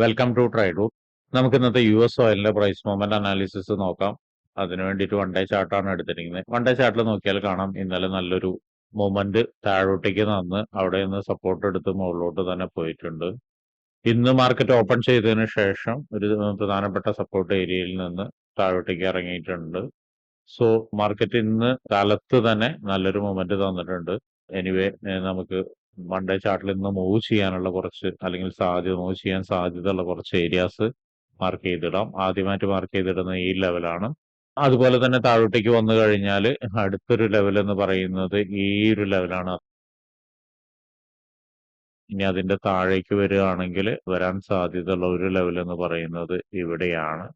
Welcome to try ട്രൈഡു നമുക്ക് ഇന്നത്തെ യു എസ് ഓയിലിന്റെ പ്രൈസ് മൂവ്മെന്റ് അനാലിസിസ് നോക്കാം. അതിനു വേണ്ടിയിട്ട് വൺ ഡേ ചാർട്ടാണ് എടുത്തിരിക്കുന്നത്. വൺ ഡേ ചാർട്ടിൽ നോക്കിയാൽ കാണാം. ഇന്നലെ നല്ലൊരു മൂവ്മെന്റ് താഴോട്ടേക്ക് നന്ന് അവിടെ നിന്ന് സപ്പോർട്ട് എടുത്ത് മുകളിലോട്ട് തന്നെ പോയിട്ടുണ്ട്. ഇന്ന് മാർക്കറ്റ് ഓപ്പൺ ചെയ്തതിന് ശേഷം ഒരു പ്രധാനപ്പെട്ട സപ്പോർട്ട് ഏരിയയിൽ നിന്ന് താഴോട്ടേക്ക് ഇറങ്ങിയിട്ടുണ്ട്. സോ മാർക്കറ്റ് ഇന്ന് കാലത്ത് തന്നെ നല്ലൊരു മൂവ്മെന്റ് തന്നിട്ടുണ്ട്. എനിവേ നമുക്ക് വൺ ഡേ ചാർട്ടിൽ നിന്ന് മൂവ് ചെയ്യാനുള്ള കുറച്ച് അല്ലെങ്കിൽ സാധ്യത മൂവ് ചെയ്യാൻ സാധ്യതയുള്ള കുറച്ച് ഏരിയാസ് മാർക്ക് ചെയ്തിടാം. ആദ്യമായിട്ട് മാർക്ക് ചെയ്തിടുന്ന ഈ ലെവലാണ് അതുപോലെ തന്നെ താഴോട്ടേക്ക് വന്നു കഴിഞ്ഞാൽ അടുത്തൊരു ലെവൽ എന്ന് പറയുന്നത് ഈ ഒരു ലെവലാണ് ഇനി അതിന്റെ താഴേക്ക് വരികയാണെങ്കിൽ വരാൻ സാധ്യതയുള്ള ഒരു ലെവൽ എന്ന് പറയുന്നത് ഇവിടെയാണ്.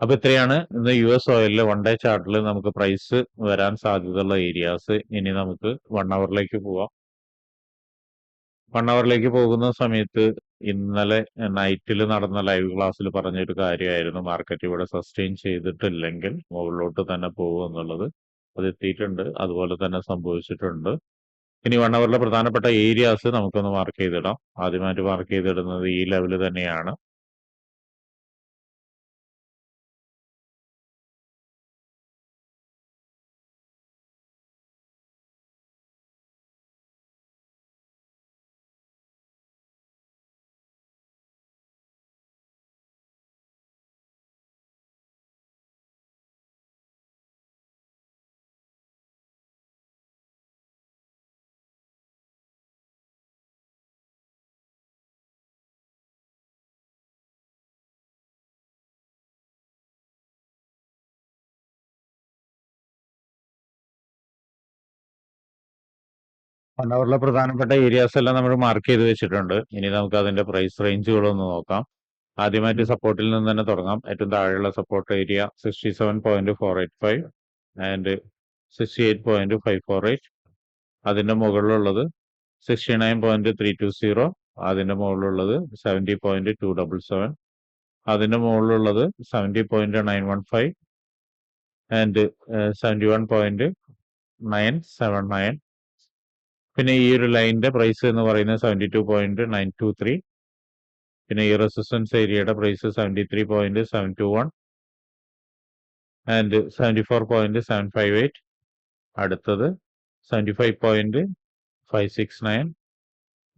അപ്പൊ ഇത്രയാണ് ഇന്ന് യു എസ് ഓയിലിലെ വൺ ഡേ ചാർട്ടിൽ നമുക്ക് പ്രൈസ് വരാൻ സാധ്യതയുള്ള ഏരിയാസ് ഇനി നമുക്ക് വൺ അവറിലേക്ക് പോവാം. വൺ അവറിലേക്ക് പോകുന്ന സമയത്ത് ഇന്നലെ നൈറ്റിൽ നടന്ന ലൈവ് ക്ലാസ്സിൽ പറഞ്ഞൊരു കാര്യമായിരുന്നു. മാർക്കറ്റ് ഇവിടെ സസ്റ്റെയിൻ ചെയ്തിട്ടില്ലെങ്കിൽ മുകളിലോട്ട് തന്നെ പോകും എന്നുള്ളത്. അത് എത്തിയിട്ടുണ്ട് അതുപോലെ തന്നെ സംഭവിച്ചിട്ടുണ്ട്. ഇനി വൺ അവറിലെ പ്രധാനപ്പെട്ട ഏരിയാസ് നമുക്കൊന്ന് മാർക്ക് ചെയ്തിടാം. ആദ്യമായിട്ട് മാർക്ക് ചെയ്തിടുന്നത് ഈ ലെവൽ തന്നെയാണ്. അവറിലെ പ്രധാനപ്പെട്ട ഏരിയാസ് എല്ലാം നമ്മൾ മാർക്ക് ചെയ്ത് വെച്ചിട്ടുണ്ട്. ഇനി നമുക്ക് അതിന്റെ പ്രൈസ് റേഞ്ചുകൾ ഒന്ന് നോക്കാം. ആദ്യമായിട്ട് സപ്പോർട്ടിൽ നിന്ന് തന്നെ തുടങ്ങാം. ഏറ്റവും താഴെയുള്ള support area sixty seven point four eight five and sixty eight point five four eight അതിന്റെ മുകളിലുള്ളത് sixty nine point three two zero അതിന്റെ മുകളിലുള്ളത് seventy point two double seven അതിന്റെ മുകളിലുള്ളത് seventy point nine one five and seventy one point nine seven nine പിന്നെ ഈ ഒരു ലൈനിന്റെ price എന്ന് പറയുന്നത് seventy two point nine two three പിന്നെ ഈ റെസിസ്റ്റൻസ് ഏരിയയുടെ price seventy three point seven two one and seventy four point seven five eight അടുത്തത് seventy five point five six nine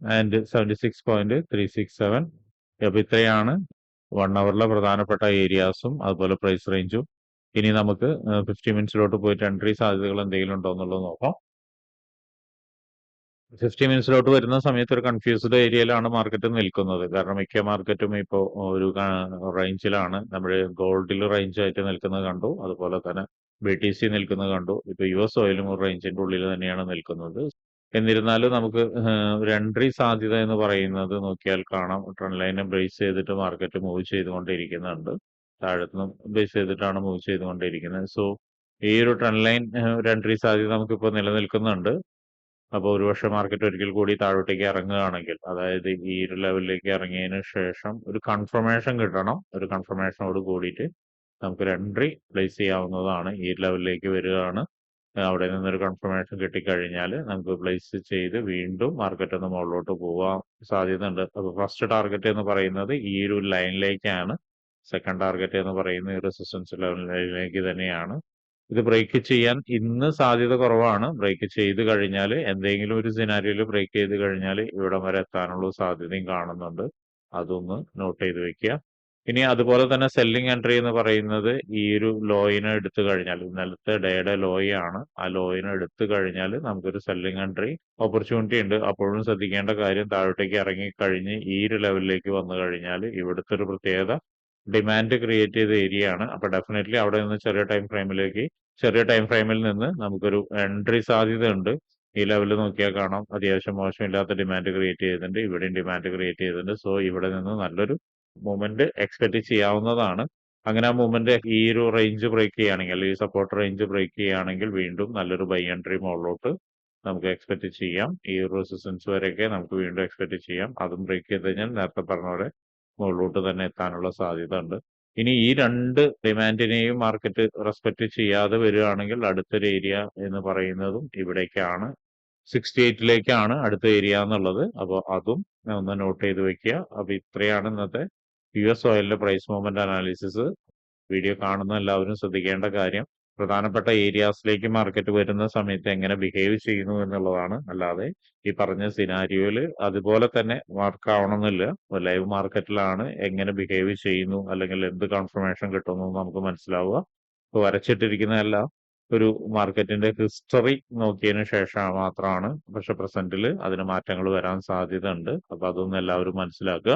and seventy six point three six seven അപ്പോൾ ഇത്രയാണ് one അവറിലെ പ്രധാനപ്പെട്ട ഏരിയാസും അതുപോലെ price റേഞ്ചും ഇനി നമുക്ക് ഫിഫ്റ്റി മിനിറ്റ്സിലോട്ട് പോയിട്ട് entry സാധ്യതകൾ എന്തെങ്കിലും ഉണ്ടോ എന്നുള്ളത് നോക്കാം. ഫിഫ്റ്റി മിനിറ്റ്സിലോട്ട് വരുന്ന സമയത്ത് ഒരു കൺഫ്യൂസ്ഡ് ഏരിയയിലാണ് മാർക്കറ്റ് നിൽക്കുന്നത്. കാരണം മിക്ക മാർക്കറ്റും ഇപ്പോൾ ഒരു റേഞ്ചിലാണ് നമ്മൾ ഗോൾഡിൽ റേഞ്ചായിട്ട് നിൽക്കുന്നത് കണ്ടു. അതുപോലെ തന്നെ ബി ടി സി നിൽക്കുന്നത് കണ്ടു. ഇപ്പൊ യു എസ് ഓയിലും ഒരു റേഞ്ചിന്റെ ഉള്ളിൽ തന്നെയാണ് നിൽക്കുന്നത്. എന്നിരുന്നാലും നമുക്ക് ഒരു എൻട്രി സാധ്യത എന്ന് പറയുന്നത് നോക്കിയാൽ കാണാം. ട്രെൻഡ് ലൈനെ ബ്രേസ് ചെയ്തിട്ട് മാർക്കറ്റ് മൂവ് ചെയ്തുകൊണ്ടിരിക്കുന്നുണ്ട്. താഴത്തുനിന്ന് ബേസ് ചെയ്തിട്ടാണ് മൂവ് ചെയ്തുകൊണ്ടിരിക്കുന്നത്. സോ ഈ ഒരു ട്രെൻഡ് ലൈൻ ഒരു എൻട്രി സാധ്യത നമുക്കിപ്പോൾ നിലനിൽക്കുന്നുണ്ട്. അപ്പോൾ ഒരുപക്ഷെ മാർക്കറ്റ് ഒരിക്കൽ കൂടി താഴോട്ടേക്ക് ഇറങ്ങുകയാണെങ്കിൽ അതായത് ഈ ഒരു ലെവലിലേക്ക് ഇറങ്ങിയതിന് ശേഷം ഒരു കൺഫർമേഷൻ കിട്ടണം. ഒരു കൺഫർമേഷനോട് കൂടിയിട്ട് നമുക്കൊരു എൻട്രി പ്ലേസ് ചെയ്യാവുന്നതാണ്. ഈ ലെവലിലേക്ക് വരികയാണ്. അവിടെ നിന്നൊരു കൺഫർമേഷൻ കിട്ടിക്കഴിഞ്ഞാൽ നമുക്ക് പ്ലേസ് ചെയ്ത് വീണ്ടും മാർക്കറ്റ് ഒന്ന് മുകളിലോട്ട് പോകാൻ സാധ്യതയുണ്ട്. അപ്പോൾ ഫസ്റ്റ് ടാർഗറ്റ് എന്ന് പറയുന്നത് ഈ ഒരു ലൈനിലേക്കാണ് സെക്കൻഡ് ടാർഗറ്റ് എന്ന് പറയുന്നത് റെസിസ്റ്റൻസ് ലെവലിലേക്ക് തന്നെയാണ്. ഇത് ബ്രേക്ക് ചെയ്യാൻ ഇന്ന് സാധ്യത കുറവാണ്. ബ്രേക്ക് ചെയ്ത് കഴിഞ്ഞാൽ എന്തെങ്കിലും ഒരു സിനാരിയോയിൽ ബ്രേക്ക് ചെയ്ത് കഴിഞ്ഞാൽ ഇവിടം വരെ എത്താനുള്ള സാധ്യതയും കാണുന്നുണ്ട്. അതൊന്ന് നോട്ട് ചെയ്ത് വെക്കുക. ഇനി അതുപോലെ തന്നെ സെല്ലിംഗ് എൻട്രി എന്ന് പറയുന്നത് ഈ ഒരു ലോയിനെ എടുത്തു കഴിഞ്ഞാൽ ഇന്നലത്തെ ഡേയുടെ ലോയാണ് ആ ലോയിനെ എടുത്തു കഴിഞ്ഞാൽ നമുക്കൊരു സെല്ലിംഗ് എൻട്രി ഓപ്പർച്യൂണിറ്റി ഉണ്ട്. അപ്പോഴും ശ്രദ്ധിക്കേണ്ട കാര്യം താഴോട്ടേക്ക് ഇറങ്ങി കഴിഞ്ഞ് ഈ ഒരു ലെവലിലേക്ക് വന്നു കഴിഞ്ഞാൽ ഇവിടുത്തെ ഒരു പ്രത്യേകത ഡിമാൻഡ് ക്രിയേറ്റ് ചെയ്ത ഏരിയ ആണ്. അപ്പൊ ഡെഫിനറ്റ്ലി അവിടെ നിന്ന് ചെറിയ ടൈം ഫ്രെയിമിലേക്ക് ചെറിയ ടൈം ഫ്രെയിമിൽ നിന്ന് നമുക്കൊരു എൻട്രി സാധ്യത ഉണ്ട് ഈ ലെവലിൽ നോക്കിയാൽ കാണാം. അത്യാവശ്യം മോശമില്ലാത്ത ഡിമാൻഡ് ക്രിയേറ്റ് ചെയ്തിട്ടുണ്ട്. ഇവിടെയും ഡിമാൻഡ് ക്രിയേറ്റ് ചെയ്തിട്ടുണ്ട്. സോ ഇവിടെ നിന്ന് നല്ലൊരു മൂവ്മെന്റ് എക്സ്പെക്ട് ചെയ്യാവുന്നതാണ്. അങ്ങനെ ആ മൂവ്മെന്റ് ഈ ഒരു റേഞ്ച് ബ്രേക്ക് ചെയ്യുകയാണെങ്കിൽ ഈ സപ്പോർട്ട് റേഞ്ച് ബ്രേക്ക് ചെയ്യുകയാണെങ്കിൽ വീണ്ടും നല്ലൊരു ബൈ എൻട്രി മുകളിലോട്ട് നമുക്ക് എക്സ്പെക്ട് ചെയ്യാം. ഈ ഒരു റെസിസ്റ്റൻസ് വരെയൊക്കെ നമുക്ക് വീണ്ടും എക്സ്പെക്ട് ചെയ്യാം. അതും ബ്രേക്ക് ചെയ്ത് കഴിഞ്ഞാൽ നേരത്തെ പറഞ്ഞ പോലെ മുകളിലോട്ട് തന്നെ എത്താനുള്ള സാധ്യത ഉണ്ട് ഇനി ഈ രണ്ട് ഡിമാൻഡിനെയും മാർക്കറ്റ് റെസ്പെക്ട് ചെയ്യാതെ വരികയാണെങ്കിൽ അടുത്തൊരു ഏരിയ എന്ന് പറയുന്നതും ഇവിടേക്കാണ്. സിക്സ്റ്റി എയ്റ്റിലേക്കാണ് അടുത്ത ഏരിയ എന്നുള്ളത്. അപ്പോൾ അതും ഒന്ന് നോട്ട് ചെയ്ത് വെക്കുക. അപ്പോൾ ഇത്രയാണ് ഇന്നത്തെ യു എസ് ഓയിലിന്റെ പ്രൈസ് മൂവ്മെന്റ് അനാലിസിസ് വീഡിയോ കാണുന്ന എല്ലാവരും ശ്രദ്ധിക്കേണ്ട കാര്യം. പ്രധാനപ്പെട്ട ഏരിയാസിലേക്ക് മാർക്കറ്റ് വരുന്ന സമയത്ത് എങ്ങനെ ബിഹേവ് ചെയ്യുന്നു എന്നുള്ളതാണ്. അല്ലാതെ ഈ പറഞ്ഞ സിനാരിയോയിൽ അതുപോലെ തന്നെ മാർക്ക് ആവണമെന്നില്ല. ലൈവ് മാർക്കറ്റിലാണ് എങ്ങനെ ബിഹേവ് ചെയ്യുന്നു അല്ലെങ്കിൽ എന്ത് കൺഫർമേഷൻ കിട്ടുന്നു നമുക്ക് മനസ്സിലാവുക. ഇപ്പോൾ വരച്ചിട്ടിരിക്കുന്നതെല്ലാം ഒരു മാർക്കറ്റിന്റെ ഹിസ്റ്ററി നോക്കിയതിന് ശേഷം മാത്രമാണ്. പക്ഷെ പ്രസന്റിൽ അതിന് മാറ്റങ്ങൾ വരാൻ സാധ്യത ഉണ്ട് അപ്പൊ അതൊന്നും എല്ലാവരും മനസ്സിലാക്കുക.